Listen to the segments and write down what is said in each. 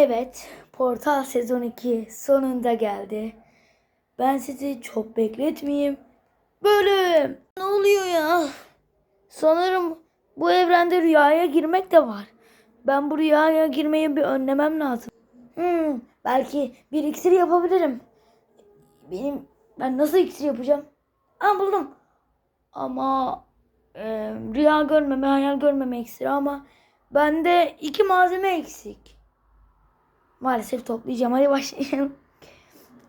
Evet, Portal sezon 2 sonunda geldi. Ben sizi çok bekletmeyeyim. Bölüm. Ne oluyor ya? Sanırım bu evrende rüyaya girmek de var. Ben bu rüyaya girmeyi bir önlemem lazım. Hmm, belki bir iksir yapabilirim. Benim ben nasıl iksir yapacağım? Aa buldum. Ama e, rüya görmeme, hayal görmeme iksiri ama bende iki malzeme eksik. Maalesef toplayacağım. Hadi başlayalım.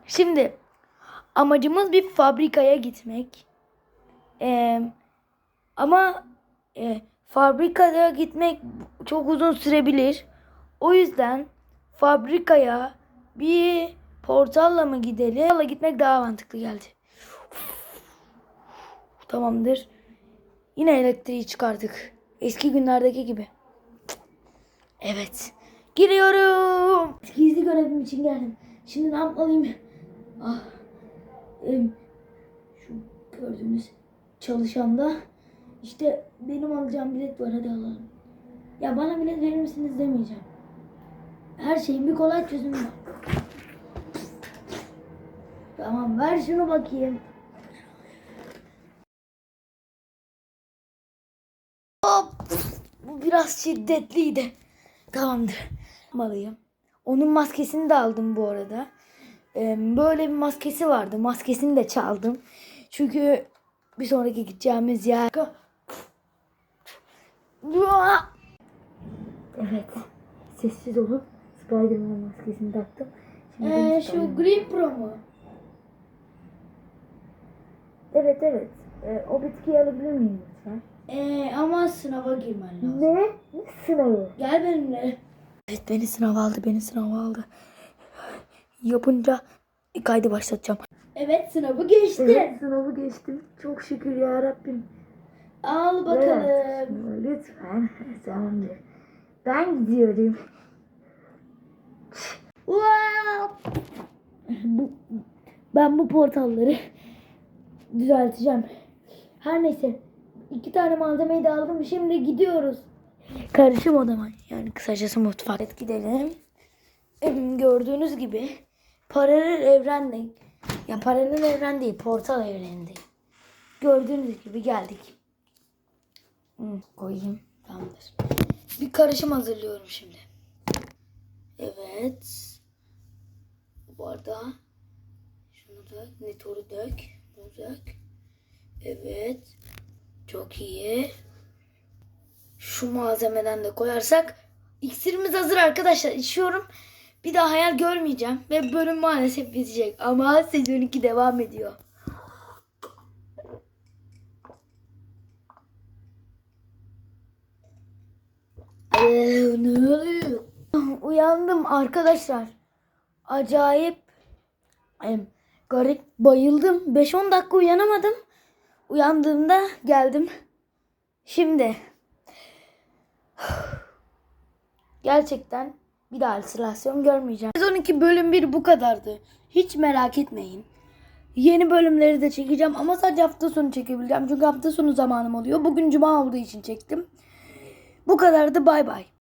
Şimdi amacımız bir fabrikaya gitmek. Ee, ama e, fabrikaya gitmek çok uzun sürebilir. O yüzden fabrikaya bir portalla mı gidelim? Portalla gitmek daha mantıklı geldi. Tamamdır. Yine elektriği çıkardık. Eski günlerdeki gibi. Evet. Giriyorum. Gizli görevim için geldim. Şimdi ne yapmalıyım? Ah. şu gördüğünüz çalışanda işte benim alacağım bilet var hadi alalım. Ya bana bilet verir misiniz demeyeceğim. Her şeyin bir kolay çözümü var. Tamam ver şunu bakayım. Hop. Bu biraz şiddetliydi. Tamamdır. Malıyım. Onun maskesini de aldım bu arada. Ee, böyle bir maskesi vardı. Maskesini de çaldım. Çünkü bir sonraki gideceğimiz yer... Evet. Sessiz olun. Spiderman maskesini taktım. Şimdi Ee, şu. Green Pro mu? Evet evet. Ee, o bitkiyi alabilir miyim lütfen? Ee, ama sınava girmen lazım. Ne? Ne sınavı? Gel benimle. Evet beni sınava aldı. Beni sınava aldı. Yapınca kaydı başlatacağım. Evet sınavı geçtin. sınavı geçtim. Çok şükür ya Rabbim. Al bakalım. Evet, lütfen. Tamamdır. Ben gidiyorum. Wow. Bu, ben bu portalları düzelteceğim. Her neyse. iki tane malzemeyi de aldım. Şimdi gidiyoruz. Karışım odama. Yani kısacası mutfak. Evet gidelim. Em, Gördüğünüz gibi paralel evrende. Ya paralel evren değil. Portal evreninde. Gördüğünüz gibi geldik. Hı, koyayım. Tamamdır. Bir karışım hazırlıyorum şimdi. Evet. Bu arada şunu dök, nitoru dök, bunu dök. Evet. Çok iyi. Şu malzemeden de koyarsak iksirimiz hazır arkadaşlar. İçiyorum. Bir daha hayal görmeyeceğim ve bölüm maalesef bitecek ama sezon 2 devam ediyor. Ne oluyor? Uyandım arkadaşlar. Acayip garip bayıldım. 5-10 dakika uyanamadım. Uyandığımda geldim. Şimdi gerçekten bir daha halüsinasyon görmeyeceğim. Sezon 12 bölüm 1 bu kadardı. Hiç merak etmeyin. Yeni bölümleri de çekeceğim ama sadece hafta sonu çekebileceğim. Çünkü hafta sonu zamanım oluyor. Bugün cuma olduğu için çektim. Bu kadardı bay bay.